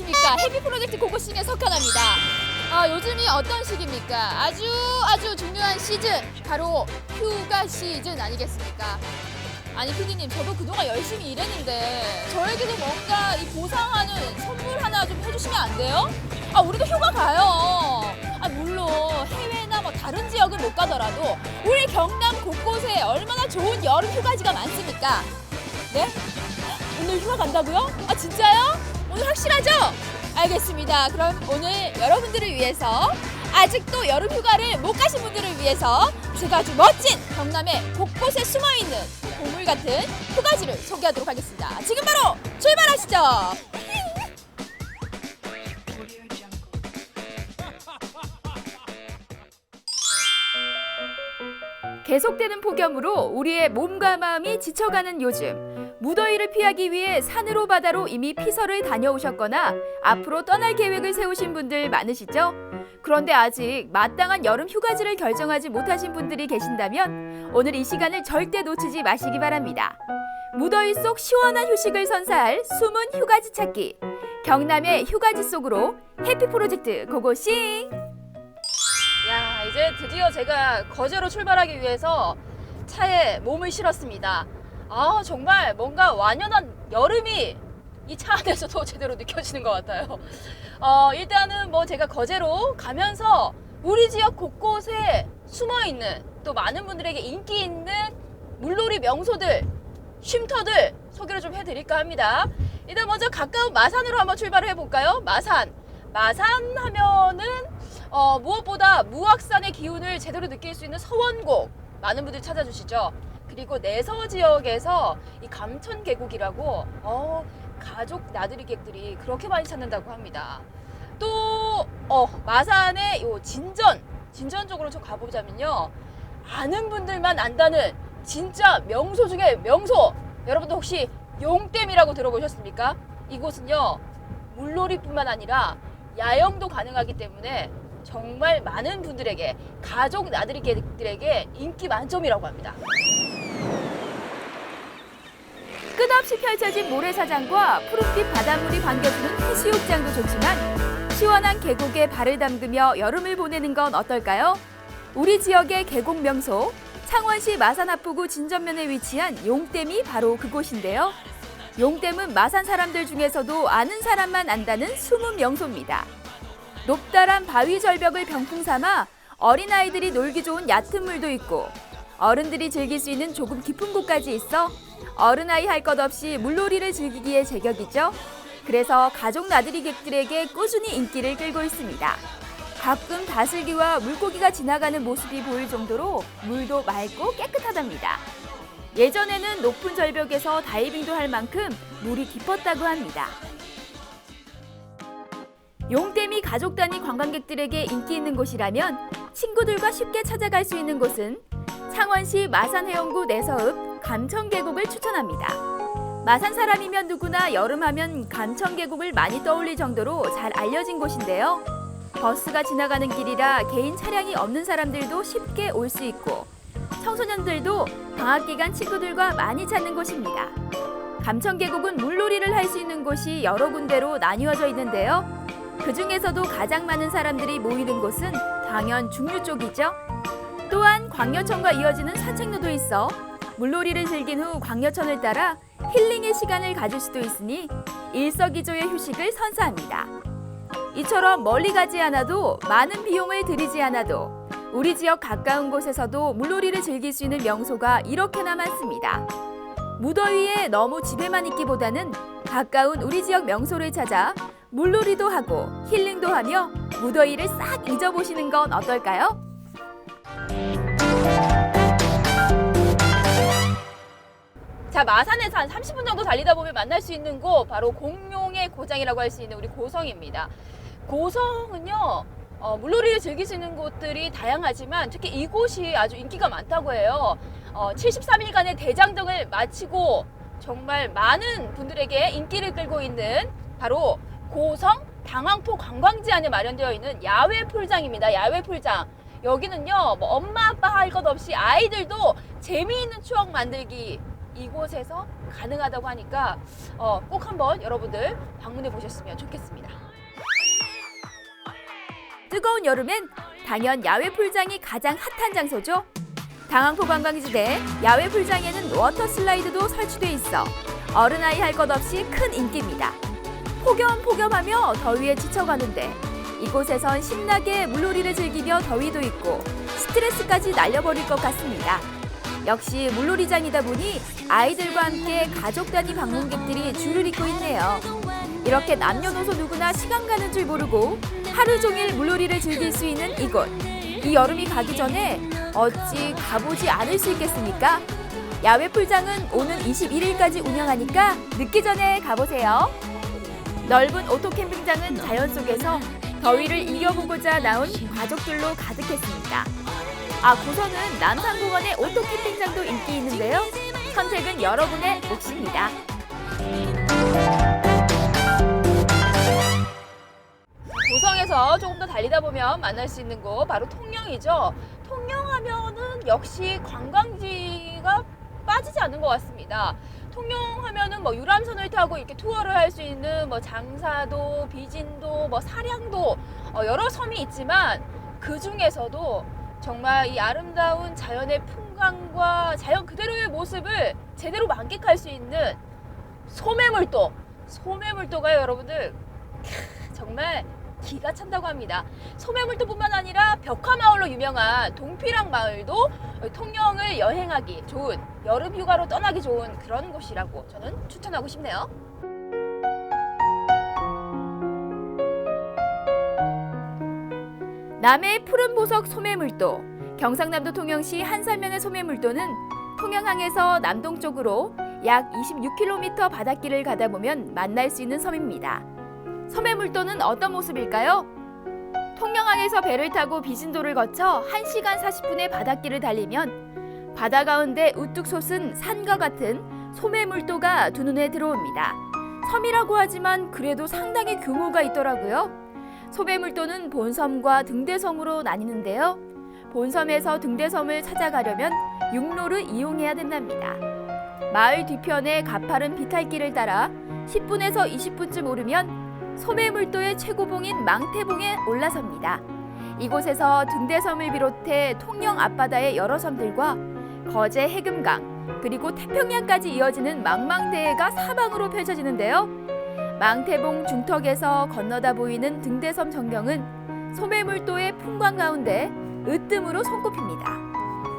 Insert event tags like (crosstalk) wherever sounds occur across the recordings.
안녕하십니까 해피 프로젝트 고고싱의 석하나입니다 아, 요즘이 어떤 시기입니까 아주 아주 중요한 시즌 바로 휴가 시즌 아니겠습니까 아니 피디님 저도 그동안 열심히 일했는데 저에게도 뭔가 이 보상하는 선물 하나 좀 해주시면 안 돼요? 아 우리도 휴가 가요 아 물론 해외나 뭐 다른 지역은 못 가더라도 우리 경남 곳곳에 얼마나 좋은 여름 휴가지가 많습니까 네? 오늘 휴가 간다고요? 아 진짜요? 오늘 확실하죠? 알겠습니다. 그럼 오늘 여러분들을 위해서 아직도 여름 휴가를 못 가신 분들을 위해서 제가 아주 멋진 경남의 곳곳에 숨어 있는 보물 같은 휴가지를 소개하도록 하겠습니다. 지금 바로 출발하시죠. (laughs) 계속되는 폭염으로 우리의 몸과 마음이 지쳐가는 요즘 무더위를 피하기 위해 산으로 바다로 이미 피서를 다녀오셨거나 앞으로 떠날 계획을 세우신 분들 많으시죠? 그런데 아직 마땅한 여름 휴가지를 결정하지 못하신 분들이 계신다면 오늘 이 시간을 절대 놓치지 마시기 바랍니다. 무더위 속 시원한 휴식을 선사할 숨은 휴가지 찾기 경남의 휴가지 속으로 해피 프로젝트 고고싱 야 이제 드디어 제가 거제로 출발하기 위해서 차에 몸을 실었습니다. 아 정말 뭔가 완연한 여름이 이 차 안에서도 제대로 느껴지는 것 같아요. 어, 일단은 뭐 제가 거제로 가면서 우리 지역 곳곳에 숨어 있는 또 많은 분들에게 인기 있는 물놀이 명소들, 쉼터들 소개를 좀 해드릴까 합니다. 일단 먼저 가까운 마산으로 한번 출발을 해볼까요? 마산. 마산 하면은 어, 무엇보다 무악산의 기운을 제대로 느낄 수 있는 서원곡 많은 분들이 찾아주시죠. 그리고 내서 지역에서 이 감천 계곡이라고 어, 가족 나들이객들이 그렇게 많이 찾는다고 합니다. 또 어, 마산의 요 진전 진전 쪽으로 좀 가보자면요 아는 분들만 안다는 진짜 명소 중에 명소 여러분도 혹시 용댐이라고 들어보셨습니까? 이곳은요 물놀이뿐만 아니라 야영도 가능하기 때문에 정말 많은 분들에게 가족 나들이객들에게 인기 만점이라고 합니다. 끝없이 펼쳐진 모래사장과 푸른빛 바닷물이 반겨주는 해수욕장도 좋지만 시원한 계곡에 발을 담그며 여름을 보내는 건 어떨까요? 우리 지역의 계곡 명소 창원시 마산 합부구 진전면에 위치한 용댐이 바로 그곳인데요. 용댐은 마산 사람들 중에서도 아는 사람만 안다는 숨은 명소입니다. 높다란 바위 절벽을 병풍 삼아 어린아이들이 놀기 좋은 얕은 물도 있고 어른들이 즐길 수 있는 조금 깊은 곳까지 있어 어른아이 할 것 없이 물놀이를 즐기기에 제격이죠. 그래서 가족 나들이객들에게 꾸준히 인기를 끌고 있습니다. 가끔 다슬기와 물고기가 지나가는 모습이 보일 정도로 물도 맑고 깨끗하답니다. 예전에는 높은 절벽에서 다이빙도 할 만큼 물이 깊었다고 합니다. 용댐이 가족 단위 관광객들에게 인기 있는 곳이라면 친구들과 쉽게 찾아갈 수 있는 곳은 창원시 마산해영구 내서읍 감천 계곡을 추천합니다. 마산 사람이면 누구나 여름하면 감천 계곡을 많이 떠올릴 정도로 잘 알려진 곳인데요. 버스가 지나가는 길이라 개인 차량이 없는 사람들도 쉽게 올 수 있고 청소년들도 방학 기간 친구들과 많이 찾는 곳입니다. 감천 계곡은 물놀이를 할 수 있는 곳이 여러 군데로 나뉘어져 있는데요. 그 중에서도 가장 많은 사람들이 모이는 곳은 당연 중류 쪽이죠. 또한 광여천과 이어지는 산책로도 있어 물놀이를 즐긴 후 광여천을 따라 힐링의 시간을 가질 수도 있으니 일석이조의 휴식을 선사합니다. 이처럼 멀리 가지 않아도 많은 비용을 들이지 않아도 우리 지역 가까운 곳에서도 물놀이를 즐길 수 있는 명소가 이렇게나 많습니다. 무더위에 너무 집에만 있기보다는 가까운 우리 지역 명소를 찾아 물놀이도 하고 힐링도 하며 무더위를 싹 잊어보시는 건 어떨까요? 자 마산에서 한 30분 정도 달리다 보면 만날 수 있는 곳 바로 공룡의 고장이라고 할 수 있는 우리 고성입니다. 고성은요 어, 물놀이를 즐길 수 있는 곳들이 다양하지만 특히 이곳이 아주 인기가 많다고 해요. 어, 73일간의 대장정을 마치고 정말 많은 분들에게 인기를 끌고 있는 바로 고성 당황포 관광지 안에 마련되어 있는 야외 풀장입니다. 야외 풀장. 여기는요, 뭐 엄마 아빠 할 것 없이 아이들도 재미있는 추억 만들기 이곳에서 가능하다고 하니까 어, 꼭 한번 여러분들 방문해 보셨으면 좋겠습니다. 뜨거운 여름엔 당연 야외 풀장이 가장 핫한 장소죠. 당항포 관광지대 야외 풀장에는 워터 슬라이드도 설치돼 있어 어른 아이 할 것 없이 큰 인기입니다. 폭염폭염하며 더위에 지쳐가는데 이곳에선 신나게 물놀이를 즐기며 더위도 있고 스트레스까지 날려버릴 것 같습니다. 역시 물놀이장이다 보니 아이들과 함께 가족 단위 방문객들이 줄을 잇고 있네요. 이렇게 남녀노소 누구나 시간 가는 줄 모르고 하루 종일 물놀이를 즐길 수 있는 이곳. 이 여름이 가기 전에 어찌 가보지 않을 수 있겠습니까? 야외 풀장은 오는 21일까지 운영하니까 늦기 전에 가보세요. 넓은 오토 캠핑장은 자연 속에서 더위를 이겨보고자 나온 가족들로 가득했습니다. 아, 고선은 남산 공원의 오토 캠핑장도 인기 있는데요. 선택은 여러분의 몫입니다. 고성에서 조금 더 달리다 보면 만날 수 있는 곳 바로 통영이죠. 통영하면은 역시 관광지가 빠지지 않는 것 같습니다. 통영 하면은 뭐 유람선을 타고 이렇게 투어를 할 수 있는 뭐 장사도, 비진도, 뭐 사량도 어, 여러 섬이 있지만 그 중에서도 정말 이 아름다운 자연의 풍광과 자연 그대로의 모습을 제대로 만끽할 수 있는 소매물도, 소매물도가 여러분들 캬, 정말 기가 찬다고 합니다. 소매물도뿐만 아니라 벽화마을로 유명한 동피랑 마을도 통영을 여행하기 좋은 여름 휴가로 떠나기 좋은 그런 곳이라고 저는 추천하고 싶네요. 남해의 푸른 보석 소매물도 경상남도 통영시 한살면의 소매물도는 통영항에서 남동쪽으로 약 26km 바닷길을 가다 보면 만날 수 있는 섬입니다. 섬의 물도는 어떤 모습일까요? 통영항에서 배를 타고 비진도를 거쳐 1시간 40분의 바닷길을 달리면 바다 가운데 우뚝 솟은 산과 같은 소매물도가 두 눈에 들어옵니다. 섬이라고 하지만 그래도 상당히 규모가 있더라고요. 소매물 도는 본섬과 등대섬으로 나뉘는데요. 본섬에서 등대섬을 찾아가려면 육로를 이용해야 된답니다. 마을 뒤편의 가파른 비탈길을 따라 10분에서 20분쯤 오르면 소매물도의 최고봉인 망태봉에 올라섭니다. 이곳에서 등대섬을 비롯해 통영 앞바다의 여러 섬들과 거제 해금강 그리고 태평양까지 이어지는 망망대해가 사방으로 펼쳐지는데요. 망태봉 중턱에서 건너다 보이는 등대섬 전경은 소매물도의 풍광 가운데 으뜸으로 손꼽힙니다.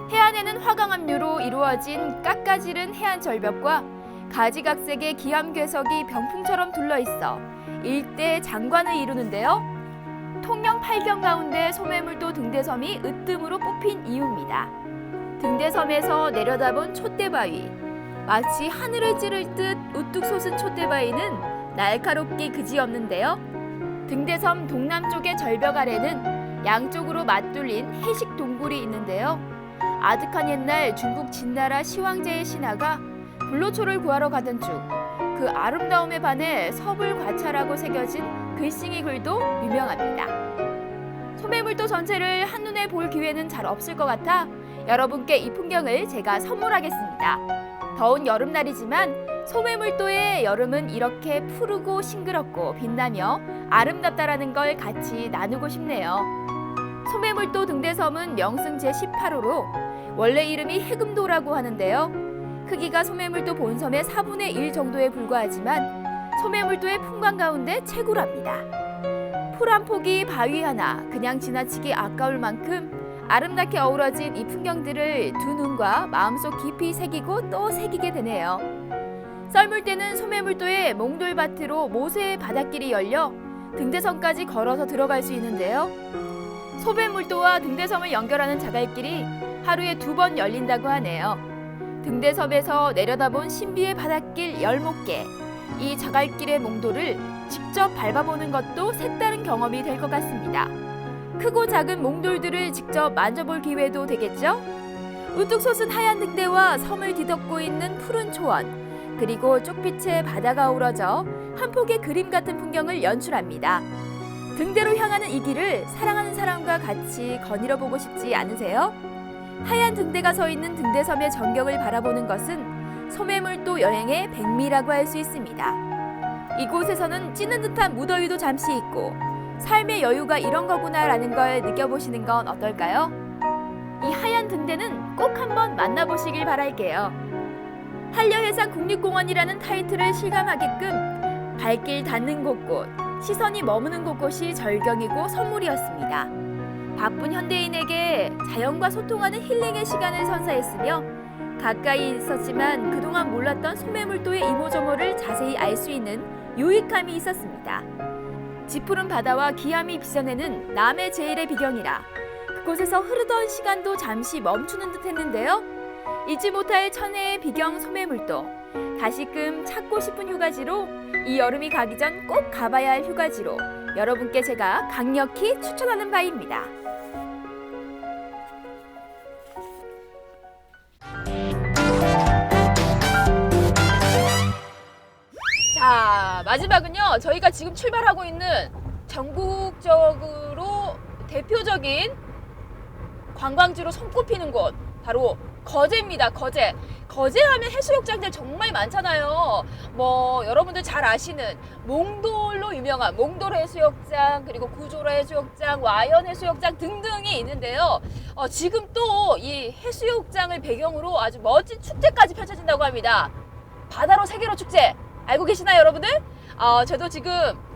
해안에는 화강암류로 이루어진 깎아지른 해안 절벽과 가지각색의 기암괴석이 병풍처럼 둘러 있어 일대 장관을 이루는데요. 통영 팔경 가운데 소매물도 등대섬이 으뜸으로 뽑힌 이유입니다. 등대섬에서 내려다본 촛대바위. 마치 하늘을 찌를 듯 우뚝 솟은 촛대바위는 날카롭기 그지없는데요. 등대섬 동남쪽의 절벽 아래는 양쪽으로 맞뚫린 해식 동굴이 있는데요. 아득한 옛날 중국 진나라 시황제의 신하가 불로초를 구하러 가던 중 그 아름다움에 반해 서불 과차라고 새겨진 글싱이 글도 유명합니다. 소매물도 전체를 한눈에 볼 기회는 잘 없을 것 같아 여러분께 이 풍경을 제가 선물하겠습니다. 더운 여름날이지만 소매물도의 여름은 이렇게 푸르고 싱그럽고 빛나며 아름답다라는 걸 같이 나누고 싶네요. 소매물도 등대섬은 명승 제18호로 원래 이름이 해금도라고 하는데요. 크기가 소매물도 본섬의 4분의 1 정도에 불과하지만 소매물도의 풍광 가운데 최고랍니다. 풀 한 폭이 바위 하나 그냥 지나치기 아까울 만큼 아름답게 어우러진 이 풍경들을 두 눈과 마음속 깊이 새기고 또 새기게 되네요. 썰물 때는 소매물도의 몽돌밭으로 모세의 바닷길이 열려 등대섬까지 걸어서 들어갈 수 있는데요. 소매물도와 등대섬을 연결하는 자갈길이 하루에 두 번 열린다고 하네요. 등대섬에서 내려다본 신비의 바닷길 열목개. 이 자갈길의 몽도를 직접 밟아보는 것도 색다른 경험이 될 것 같습니다. 크고 작은 몽돌들을 직접 만져볼 기회도 되겠죠? 우뚝 솟은 하얀 등대와 섬을 뒤덮고 있는 푸른 초원, 그리고 쪽빛의 바다가 어우러져 한 폭의 그림 같은 풍경을 연출합니다. 등대로 향하는 이 길을 사랑하는 사람과 같이 거닐어 보고 싶지 않으세요? 하얀 등대가 서 있는 등대섬의 전경을 바라보는 것은 소매물도 여행의 백미라고 할 수 있습니다. 이곳에서는 찌는 듯한 무더위도 잠시 있고 삶의 여유가 이런 거구나라는 걸 느껴보시는 건 어떨까요? 이 하얀 등대는 꼭 한번 만나보시길 바랄게요. 한려해상 국립공원이라는 타이틀을 실감하게끔 발길 닿는 곳곳, 시선이 머무는 곳곳이 절경이고 선물이었습니다. 바쁜 현대인에게 자연과 소통하는 힐링의 시간을 선사했으며 가까이 있었지만 그동안 몰랐던 소매물도의 이모저모를 자세히 알 수 있는 유익함이 있었습니다. 지푸른 바다와 기암이 빚어내는 남해 제일의 비경이라 그곳에서 흐르던 시간도 잠시 멈추는 듯 했는데요. 잊지 못할 천혜의 비경 소매물도 다시금 찾고 싶은 휴가지로 이 여름이 가기 전 꼭 가봐야 할 휴가지로 여러분께 제가 강력히 추천하는 바입니다. 자, 마지막은요. 저희가 지금 출발하고 있는 전국적으로 대표적인 관광지로 손꼽히는 곳 바로 거제입니다. 거제. 거제 하면 해수욕장들 정말 많잖아요. 뭐 여러분들 잘 아시는 몽돌로 유명한 몽돌 해수욕장 그리고 구조라 해수욕장, 와연 해수욕장 등등이 있는데요. 어, 지금 또 이 해수욕장을 배경으로 아주 멋진 축제까지 펼쳐진다고 합니다. 바다로 세계로 축제 알고 계시나요, 여러분들? 어, 저도 지금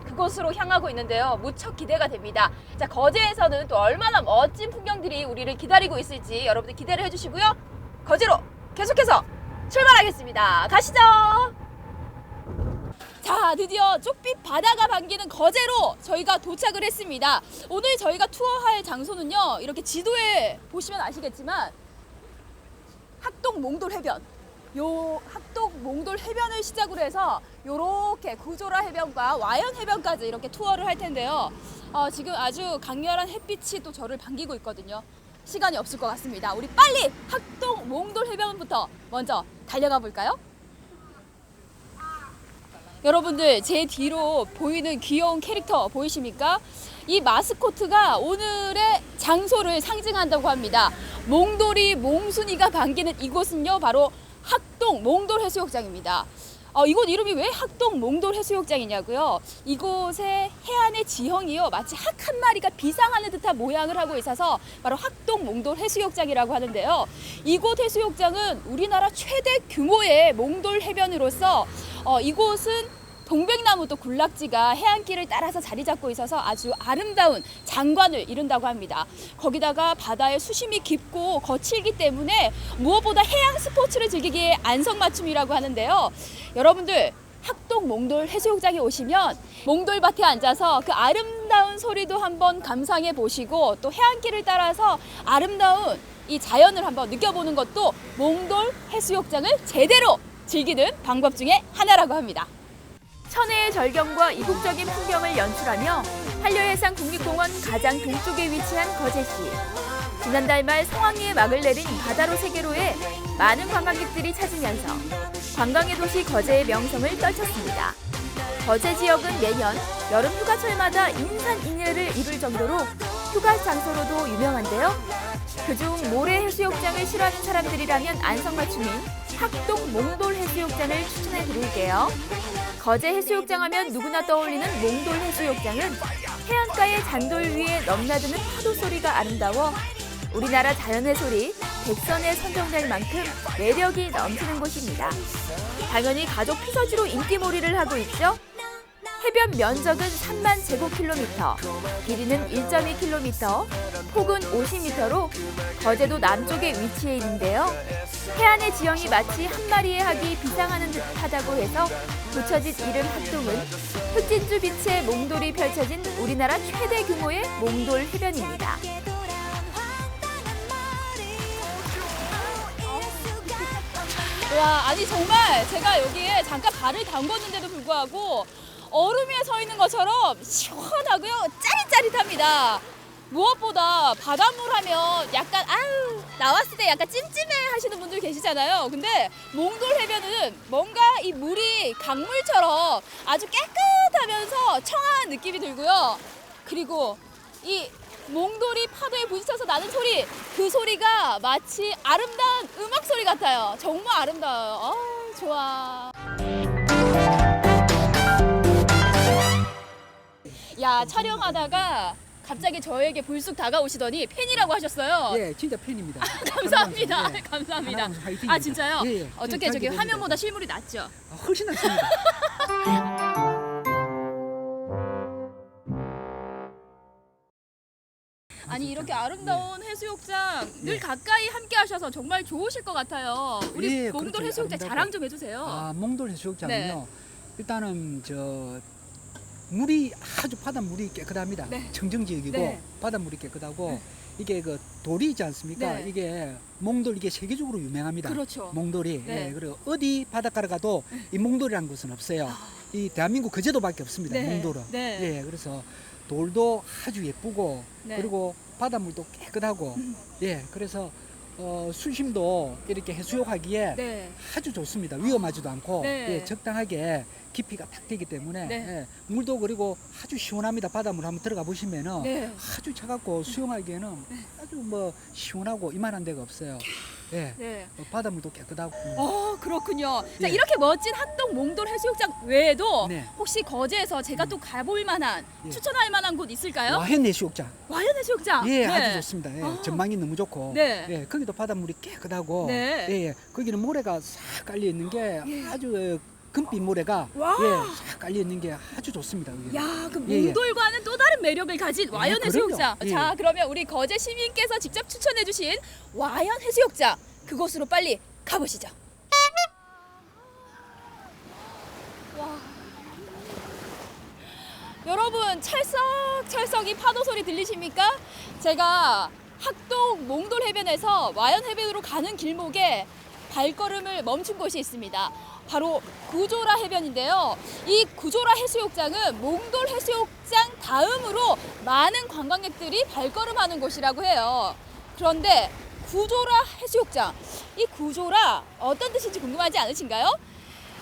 그곳으로 향하고 있는데요. 무척 기대가 됩니다. 자, 거제에서는 또 얼마나 멋진 풍경들이 우리를 기다리고 있을지 여러분들 기대를 해주시고요. 거제로 계속해서 출발하겠습니다. 가시죠. 자, 드디어 쪽빛 바다가 반기는 거제로 저희가 도착을 했습니다. 오늘 저희가 투어할 장소는요. 이렇게 지도에 보시면 아시겠지만 학동 몽돌 해변. 요 학동 몽돌 해변을 시작으로 해서 요렇게 구조라 해변과 와연 해변까지 이렇게 투어를 할 텐데요. 어, 지금 아주 강렬한 햇빛이 또 저를 반기고 있거든요. 시간이 없을 것 같습니다. 우리 빨리 학동 몽돌 해변부터 먼저 달려가 볼까요? 여러분들 제 뒤로 보이는 귀여운 캐릭터 보이십니까? 이 마스코트가 오늘의 장소를 상징한다고 합니다. 몽돌이 몽순이가 반기는 이곳은요 바로 학동 몽돌 해수욕장입니다. 어, 이곳 이름이 왜 학동 몽돌 해수욕장이냐고요? 이곳의 해안의 지형이요 마치 학 한 마리가 비상하는 듯한 모양을 하고 있어서 바로 학동 몽돌 해수욕장이라고 하는데요. 이곳 해수욕장은 우리나라 최대 규모의 몽돌 해변으로서 어, 이곳은 동백나무 또 군락지가 해안길을 따라서 자리 잡고 있어서 아주 아름다운 장관을 이룬다고 합니다. 거기다가 바다의 수심이 깊고 거칠기 때문에 무엇보다 해양 스포츠를 즐기기에 안성맞춤이라고 하는데요. 여러분들 학동 몽돌 해수욕장에 오시면 몽돌밭에 앉아서 그 아름다운 소리도 한번 감상해 보시고 또 해안길을 따라서 아름다운 이 자연을 한번 느껴보는 것도 몽돌 해수욕장을 제대로 즐기는 방법 중에 하나라고 합니다. 천혜의 절경과 이국적인 풍경을 연출하며 한려해상 국립공원 가장 동쪽에 위치한 거제시. 지난달 말 성황리에 막을 내린 바다로 세계로에 많은 관광객들이 찾으면서 관광의 도시 거제의 명성을 떨쳤습니다. 거제 지역은 매년 여름 휴가철마다 인산인해를 이룰 정도로 휴가 장소로도 유명한데요. 그중 모래 해수욕장을 싫어하는 사람들이라면 안성맞춤인 학동 몽돌 해수욕장을 추천해 드릴게요. 거제 해수욕장 하면 누구나 떠올리는 몽돌 해수욕장은 해안가의 잔돌 위에 넘나드는 파도 소리가 아름다워 우리나라 자연의 소리 백선에 선정될 만큼 매력이 넘치는 곳입니다. 당연히 가족 피서지로 인기몰이를 하고 있죠. 해변 면적은 3만 제곱킬로미터, 길이는 1.2km, 폭은 50m로 거제도 남쪽에 위치해 있는데요. 해안의 지형이 마치 한 마리의 학이 비상하는 듯하다고 해서 붙여진 이름 학동은 흑진주 빛의 몽돌이 펼쳐진 우리나라 최대 규모의 몽돌 해변입니다. 와, 아니 정말 제가 여기에 잠깐 발을 담궜는데도 불구하고 얼음 위에 서 있는 것처럼 시원하고요. 짜릿짜릿합니다. 무엇보다 바닷물 하면 약간 아유 나왔을 때 약간 찜찜해 하시는 분들 계시잖아요. 근데 몽돌 해변은 뭔가 이 물이 강물처럼 아주 깨끗하면서 청아한 느낌이 들고요. 그리고 이 몽돌이 파도에 부딪혀서 나는 소리 그 소리가 마치 아름다운 음악 소리 같아요. 정말 아름다워요. 아, 좋아. 야 촬영하다가 갑자기 저에게 불쑥 다가오시더니 팬이라고 하셨어요. 예, 진짜 팬입니다. (laughs) 감사합니다. 예. 감사합니다. 화이팅입니다. 아 진짜요? 예, 예. 어떻게 잘 저기. 화면보다 실물이 낫죠? 아, 훨씬 낫습니다. (laughs) 아니 이렇게 아름다운 해수욕장 늘 네. 가까이 함께 하셔서 정말 좋으실 것 같아요. 우리 예, 몽돌 그렇죠. 해수욕장. 자랑 좀 해주세요. 아, 몽돌 해수욕장은요. 네. 일단은 저 물이 아주 바닷물이 깨끗합니다. 네. 청정지역이고 네. 바닷물이 깨끗하고 네. 이게 그 돌이 있지 않습니까? 네. 이게 몽돌 이게 세계적으로 유명합니다. 그렇죠. 몽돌이. 네. 예, 그리고 어디 바닷가를 가도 이 몽돌이라는 곳은 없어요. 이 대한민국 거제도밖에 없습니다. 네. 몽돌은. 네. 예, 그래서 돌도 아주 예쁘고 네. 그리고 바닷물도 깨끗하고 음. 예, 그래서 어, 수심도 이렇게 해수욕하기에 네. 아주 좋습니다. 위험하지도 않고 네. 예, 적당하게 깊이가 딱 되기 때문에 네. 예, 물도 그리고 아주 시원합니다. 바닷물 한번 들어가 보시면은 네. 아주 차갑고 수영하기에는 아주 뭐 시원하고 이만한 데가 없어요. 예, 네. 어, 바닷물도 깨끗하고. 어 그렇군요. 자 예. 이렇게 멋진 한동 몽돌 해수욕장 외에도 네. 혹시 거제에서 제가 또 가볼 만한 예. 추천할 만한 곳 있을까요? 와현 해수욕장. 와연 해수욕장. 예, 네. 아주 좋습니다. 예, 아. 전망이 너무 좋고. 네. 예, 거기도 바닷물이 깨끗하고. 네. 예, 예, 거기는 모래가 싹 깔려 있는 게 아주 어, 금빛 모래가 와. 예, 싹 깔려 있는 게 아주 좋습니다. 거기는. 야, 그 예, 예. 몽돌과는 또 다른 매력을 가진 와연 그럼요. 해수욕장. 예. 자, 그러면 우리 거제 시민께서 직접 추천해 주신 와연 해수욕장 그곳으로 빨리 가보시죠. 와. 여러분 찰싹찰싹 이 파도 소리 들리십니까? 제가 학동 몽돌 해변에서 와연 해변으로 가는 길목에 발걸음을 멈춘 곳이 있습니다. 바로 구조라 해변인데요. 이 구조라 해수욕장은 몽돌 해수욕장 다음으로 많은 관광객들이 발걸음하는 곳이라고 해요. 그런데 구조라 해수욕장, 이 구조라 어떤 뜻인지 궁금하지 않으신가요?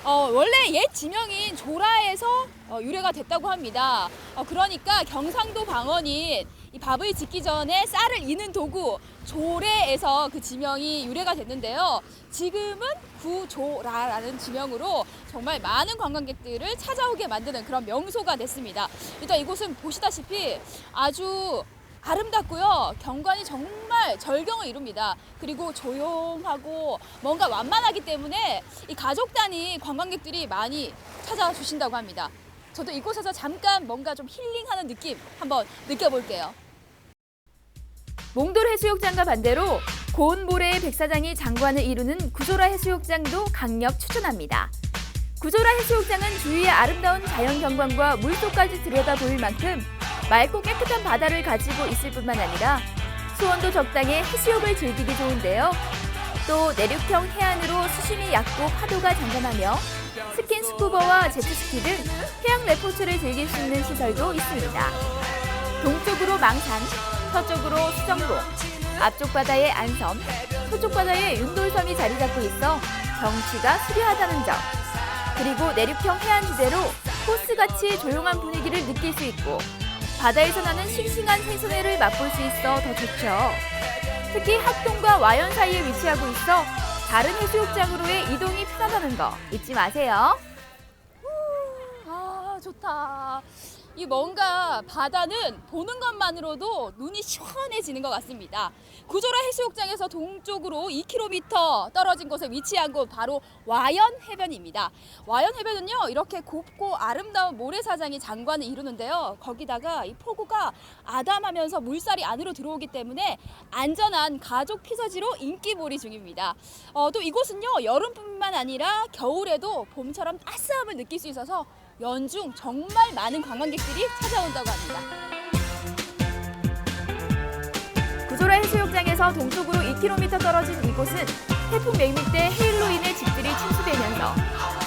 어, 원래 옛 지명인 조라에서 어, 유래가 됐다고 합니다. 어, 그러니까 경상도 방언인 이 밥을 짓기 전에 쌀을 이는 도구 조례에서 그 지명이 유래가 됐는데요. 지금은 구조라라는 지명으로 정말 많은 관광객들을 찾아오게 만드는 그런 명소가 됐습니다. 일단 이곳은 보시다시피 아주 아름답고요. 경관이 정말 절경을 이룹니다. 그리고 조용하고 뭔가 완만하기 때문에 이 가족 단위 관광객들이 많이 찾아주신다고 합니다. 저도 이곳에서 잠깐 뭔가 좀 힐링하는 느낌 한번 느껴볼게요. 몽돌 해수욕장과 반대로 고운 모래의 백사장이 장관을 이루는 구조라 해수욕장도 강력 추천합니다. 구조라 해수욕장은 주위의 아름다운 자연 경관과 물속까지 들여다 보일 만큼 맑고 깨끗한 바다를 가지고 있을 뿐만 아니라 수온도 적당해 해수욕을 즐기기 좋은데요. 또 내륙형 해안으로 수심이 얕고 파도가 잔잔하며 스킨 스쿠버와 제트스키 등 해양 레포츠를 즐길 수 있는 시설도 있습니다. 동쪽으로 망산, 서쪽으로 수정봉, 앞쪽 바다에 안섬, 서쪽 바다에 윤돌섬이 자리 잡고 있어 경치가 수려하다는 점. 그리고 내륙형 해안지대로 호스같이 조용한 분위기를 느낄 수 있고 바다에서 나는 싱싱한 생선회를 맛볼 수 있어 더 좋죠. 특히 학동과 와연 사이에 위치하고 있어 다른 해수욕장으로의 이동이 편하다는 거 잊지 마세요. 아 좋다. 이 뭔가 바다는 보는 것만으로도 눈이 시원해지는 것 같습니다. 구조라 해수욕장에서 동쪽으로 2km 떨어진 곳에 위치한 곳 바로 와연 해변입니다. 와연 해변은요 이렇게 곱고 아름다운 모래사장이 장관을 이루는데요. 거기다가 이 폭우가 아담하면서 물살이 안으로 들어오기 때문에 안전한 가족 피서지로 인기몰이 중입니다. 어, 또 이곳은요 여름뿐만 아니라 겨울에도 봄처럼 따스함을 느낄 수 있어서 연중 정말 많은 관광객들이 찾아온다고 합니다. 구조라 해수욕장에서 동쪽으로 2km 떨어진 이곳은 태풍 매미 때 해일로 인해 집들이 침수되면서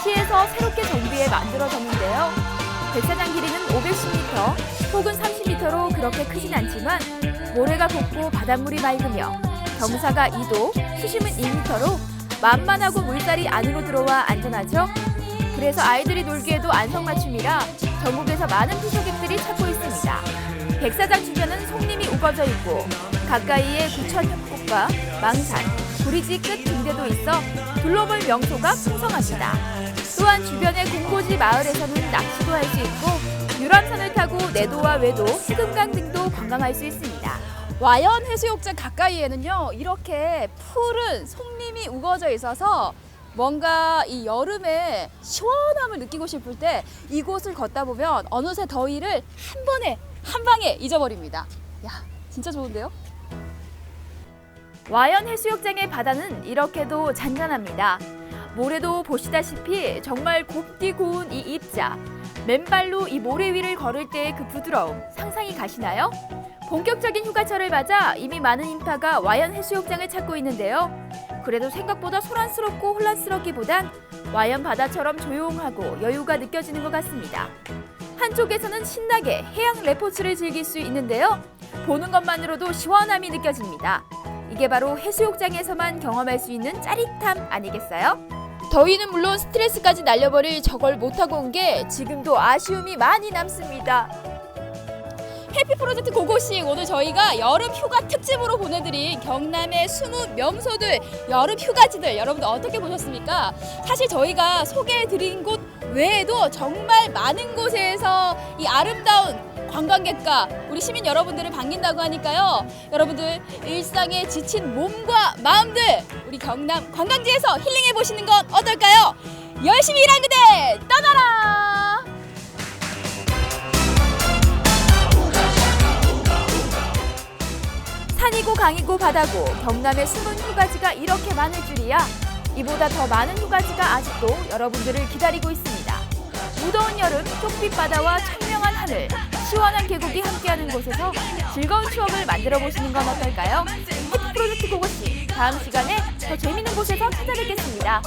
시에서 새롭게 정비해 만들어졌는데요. 백사장 길이는 510m 혹은 30m로 그렇게 크진 않지만 모래가 곱고 바닷물이 맑으며 경사가 2도, 수심은 2m로 만만하고 물살이 안으로 들어와 안전하죠. 그래서 아이들이 놀기에도 안성맞춤이라 전국에서 많은 투숙객들이 찾고 있습니다. 백사장 주변은 송림이 우거져 있고 가까이에 구천 협곡과 망산, 브리지 끝 등대도 있어 둘러볼 명소가 풍성합니다. 또한 주변의 공고지 마을에서는 낚시도 할 수 있고 유람선을 타고 내도와 외도, 해금강 등도 관광할 수 있습니다. 와연 해수욕장 가까이에는요 이렇게 푸른 송림이 우거져 있어서 뭔가 이 여름에 시원함을 느끼고 싶을 때 이곳을 걷다 보면 어느새 더위를 한 번에 한 방에 잊어버립니다. 야 진짜 좋은데요? 와연 해수욕장의 바다는 이렇게도 잔잔합니다. 모래도 보시다시피 정말 곱디 고운 이 입자. 맨발로 이 모래 위를 걸을 때의 그 부드러움 상상이 가시나요? 본격적인 휴가철을 맞아 이미 많은 인파가 와연 해수욕장을 찾고 있는데요. 그래도 생각보다 소란스럽고 혼란스럽기보단 와연 바다처럼 조용하고 여유가 느껴지는 것 같습니다. 한쪽에서는 신나게 해양 레포츠를 즐길 수 있는데요. 보는 것만으로도 시원함이 느껴집니다. 이게 바로 해수욕장에서만 경험할 수 있는 짜릿함 아니겠어요? 더위는 물론 스트레스까지 날려버릴 저걸 못하고 온 게 지금도 아쉬움이 많이 남습니다. 해피 프로젝트 고고싱 오늘 저희가 여름 휴가 특집으로 보내드린 경남의 20 명소들 여름 휴가지들 여러분들 어떻게 보셨습니까? 사실 저희가 소개해드린 곳 외에도 정말 많은 곳에서 이 아름다운 관광객과 우리 시민 여러분들을 반긴다고 하니까요. 여러분들 일상에 지친 몸과 마음들 우리 경남 관광지에서 힐링해 보시는 건 어떨까요? 열심히 일한 그대 떠나라! 산이고 강이고 바다고 경남의 숨은 휴가지가 이렇게 많을 줄이야 이보다 더 많은 휴가지가 아직도 여러분들을 기다리고 있습니다. 무더운 여름 쪽빛 바다와 청명한 하늘 시원한 계곡이 함께하는 곳에서 즐거운 추억을 만들어 보시는 건 어떨까요? 해피 프로젝트 고고씨 다음 시간에 더 재밌는 곳에서 찾아뵙겠습니다.